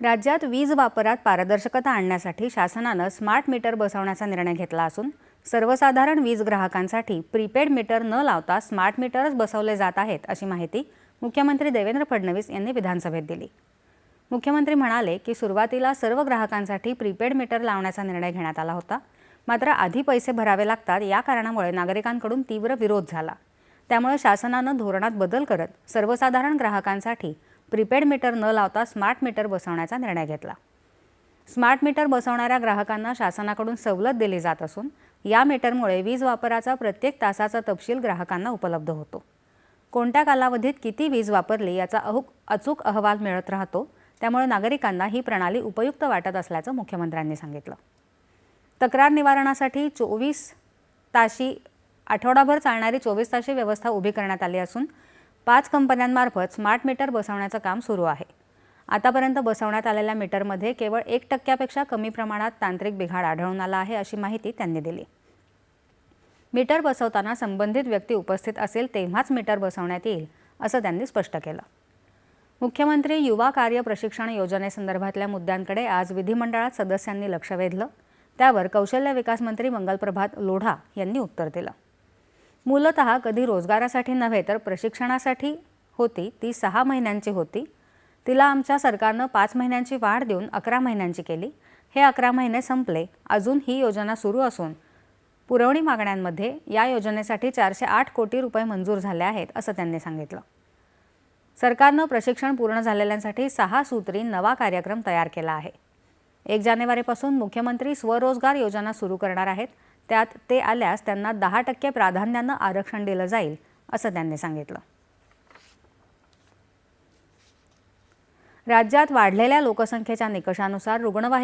राज्यात वीज वापरात पारदर्शकता आणण्यासाठी शासनानं स्मार्ट मीटर बसवण्याचा निर्णय घेतला असून सर्वसाधारण वीज ग्राहकांसाठी प्रीपेड मीटर न लावता स्मार्ट मीटरच बसवले जात आहेत अशी माहिती मुख्यमंत्री देवेंद्र फडणवीस यांनी विधानसभेत दिली. मुख्यमंत्री म्हणाले की सुरुवातीला सर्व ग्राहकांसाठी प्रीपेड मीटर लावण्याचा निर्णय घेण्यात आला होता. मात्र आधी पैसे भरावे लागतात या कारणामुळे नागरिकांकडून तीव्र विरोध झाला. त्यामुळे शासनानं धोरणात बदल करत सर्वसाधारण ग्राहकांसाठी प्रीपेड मीटर न लावता स्मार्ट मीटर बसवण्याचा निर्णय घेतला. स्मार्ट मीटर बसवणाऱ्या ग्राहकांना शासनाकडून सवलत दिली जात असून या मीटरमुळे वीज वापराचा प्रत्येक तासाचा तपशील ग्राहकांना उपलब्ध होतो. कोणत्या कालावधीत किती वीज वापरली याचा अहुक अचूक अहवाल मिळत राहतो त्यामुळे नागरिकांना ही प्रणाली उपयुक्त वाटत असल्याचं मुख्यमंत्र्यांनी सांगितलं. तक्रार निवारणासाठी चोवीस ताशी आठवडाभर चालणारी चोवीस ताशी व्यवस्था उभी करण्यात आली असून पाच कंपन्यांमार्फत स्मार्ट मीटर बसवण्याचं काम सुरू आहे. आतापर्यंत बसवण्यात आलेल्या मीटरमध्ये केवळ एक टक्क्यापेक्षा कमी प्रमाणात तांत्रिक बिघाड आढळून आला आहे अशी माहिती त्यांनी दिली. मीटर बसवताना संबंधित व्यक्ती उपस्थित असेल तेव्हाच मीटर बसवण्यात येईल असं त्यांनी स्पष्ट केलं. मुख्यमंत्री युवा कार्य प्रशिक्षण योजनेसंदर्भातल्या मुद्द्यांकडे आज विधिमंडळात सदस्यांनी लक्ष वेधलं. त्यावर कौशल्य विकास मंत्री मंगलप्रभात लोढा यांनी उत्तर दिलं. मूलत कधी रोजगारासाठी नव्हे तर प्रशिक्षणासाठी होती. ती सहा महिन्यांची होती. तिला आमच्या सरकारनं पाच महिन्यांची वाढ देऊन अकरा महिन्यांची केली. हे अकरा महिने संपले. अजून ही योजना सुरू असून पुरवणी मागण्यांमध्ये या योजनेसाठी चारशे आठ कोटी रुपये मंजूर झाले आहेत असं त्यांनी सांगितलं. सरकारनं प्रशिक्षण पूर्ण झालेल्यांसाठी सहा सूत्री नवा कार्यक्रम तयार केला आहे. एक जानेवारीपासून मुख्यमंत्री स्वरोजगार योजना सुरू करणार आहेत. त्यात ते आल्यास त्यांना दहा टक्के प्राधान्यानं आरक्षण दिलं जाईल असं त्यांनी सांगितलं. राज्यात वाढलेल्या लोकसंख्येच्या निकषानुसार रुग्णवाहिका